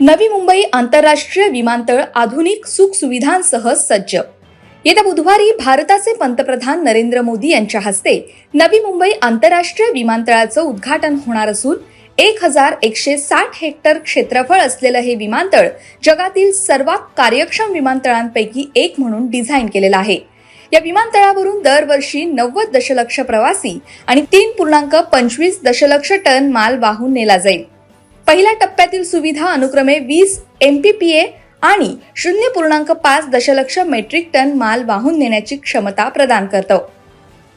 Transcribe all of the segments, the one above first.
नवी मुंबई आंतरराष्ट्रीय विमानतळ आधुनिक सुखसुविधांसह सज्ज. येत्या बुधवारी भारताचे पंतप्रधान नरेंद्र मोदी यांच्या हस्ते नवी मुंबई आंतरराष्ट्रीय विमानतळाचं उद्घाटन होणार असून एक हजार एकशे साठ हेक्टर क्षेत्रफळ असलेलं हे विमानतळ जगातील सर्वात कार्यक्षम विमानतळांपैकी एक म्हणून डिझाईन केलेलं आहे. या विमानतळावरून दरवर्षी नव्वद दशलक्ष प्रवासी आणि तीन पूर्णांक पंचवीस दशलक्ष टन माल वाहून नेला जाईल. पहिल्या टप्प्यातील सुविधा अनुक्रमे वीस एम पी पी ए आणि शून्य पूर्णांक पाच दशलक्ष मेट्रिक टन माल वाहून नेण्याची क्षमता प्रदान करतो.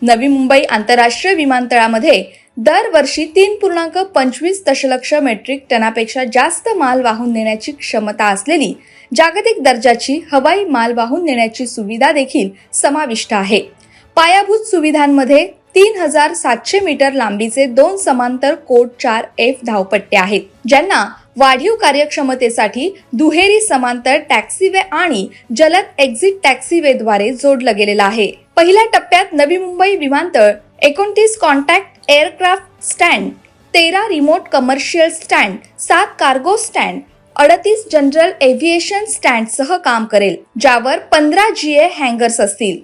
नवी मुंबई आंतरराष्ट्रीय विमानतळामध्ये दरवर्षी तीन पूर्णांक पंचवीस दशलक्ष मेट्रिक टनापेक्षा जास्त माल वाहून नेण्याची क्षमता असलेली जागतिक दर्जाची हवाई माल वाहून नेण्याची सुविधा देखील समाविष्ट आहे. पायाभूत सुविधांमध्ये तीन हजार सातशे मीटर लांबीचे दोन समांतर कोट चार एफ धावपट्टे आहेत ज्यांना वाढीव कार्यक्षमतेसाठी दुहेरी समांतर टॅक्सीवे आणि जलद एक्झिट टॅक्सीवेद्वारे जोडलं गेलेलं आहे. पहिल्या टप्प्यात नवी मुंबई विमानतळ एकोणतीस कॉन्टॅक्ट एअरक्राफ्ट स्टँड तेरा रिमोट कमर्शियल स्टँड सात कार्गो स्टँड अडतीस जनरल एव्हिएशन स्टँडसह काम करेल ज्यावर पंधरा जी ए हँगर्स असतील.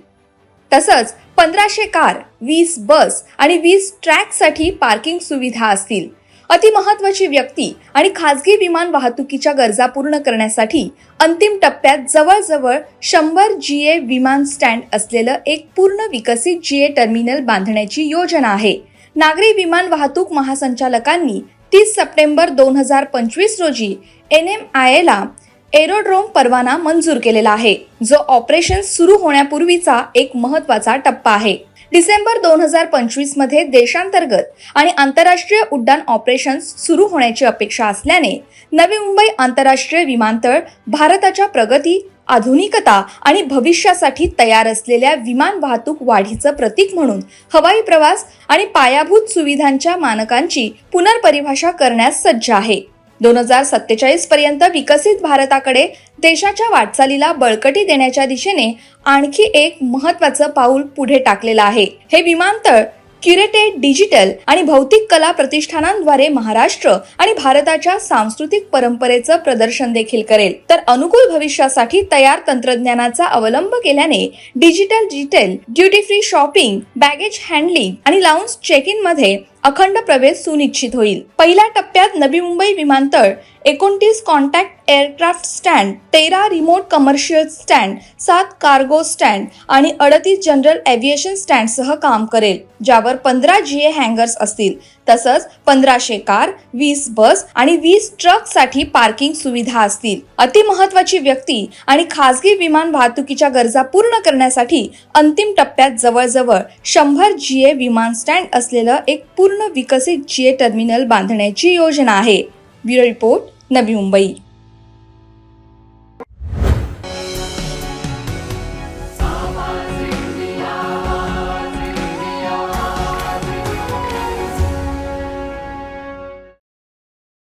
तसंच पंधराशे कार वीस बस आणि वीस ट्रॅकसाठी पार्किंग सुविधा असतील. अतिमहत्वाची व्यक्ती आणि खाजगी विमान वाहतुकीच्या गरजा पूर्ण करण्यासाठी अंतिम टप्प्यात जवळजवळ शंभर जी ए विमान स्टँड असलेलं एक पूर्ण विकसित जी ए टर्मिनल बांधण्याची योजना आहे. नागरी विमान वाहतूक महासंचालकांनी तीस सप्टेंबर दोन हजार पंचवीस रोजी एन एम आय एला एरोड्रोम परवाना मंजूर केलेला आहे. जो ऑपरेशन सुरू होण्यापूर्वीचा एक महत्त्वाचा टप्पा आहे. डिसेंबर दोन हजार पंचवीसमध्ये देशांतर्गत आणि आंतरराष्ट्रीय उड्डाण ऑपरेशन सुरू होण्याची अपेक्षा असल्याने नवी मुंबई आंतरराष्ट्रीय विमानतळ भारताच्या प्रगती आधुनिकता आणि भविष्यासाठी तयार असलेल्या विमान वाहतूक वाढीचं प्रतीक म्हणून हवाई प्रवास आणि पायाभूत सुविधांच्या मानकांची पुनर्परिभाषा करण्यास सज्ज आहे. दोन हजार सत्तेचाळीस पर्यंत विकसित भारताकडे देशाच्या वाटचालीला बळकटी देण्याच्या दिशेने आणखी एक महत्वाचं पाऊल पुढे टाकलेलं आहे. हे विमानतळ क्युरेटेड डिजिटल आणि भौतिक कला प्रतिष्ठानांद्वारे महाराष्ट्र आणि भारताच्या सांस्कृतिक परंपरेचं प्रदर्शन देखील करेल. तर अनुकूल भविष्यासाठी तयार तंत्रज्ञानाचा अवलंब केल्याने digital detail duty free shopping baggage handling आणि लाऊन्स चेक इनमध्ये अखंड प्रवेश सुनिश्चित होईल. पहिल्या टप्प्यात नवी मुंबई विमानतळ एकोणतीस कॉन्टॅक्ट एअरक्राफ्ट स्टँड तेरा रिमोट कमर्शियल स्टँड सात कार्गो स्टँड आणि अडतीस जनरल एव्हिएशन स्टँडसह काम करेल ज्यावर पंधरा जीए हँगर्स असतील. तसंच पंधराशे कार वीस बस आणि वीस ट्रकसाठी पार्किंग सुविधा असतील. अतिमहत्वाची व्यक्ती आणि खासगी विमान वाहतुकीच्या गरजा पूर्ण करण्यासाठी अंतिम टप्प्यात जवळजवळ शंभर जीए विमान स्टँड असलेलं एक पूर्ण विकसित जीए टर्मिनल बांधण्याची योजना आहे. Bureau report. नवी मुंबई.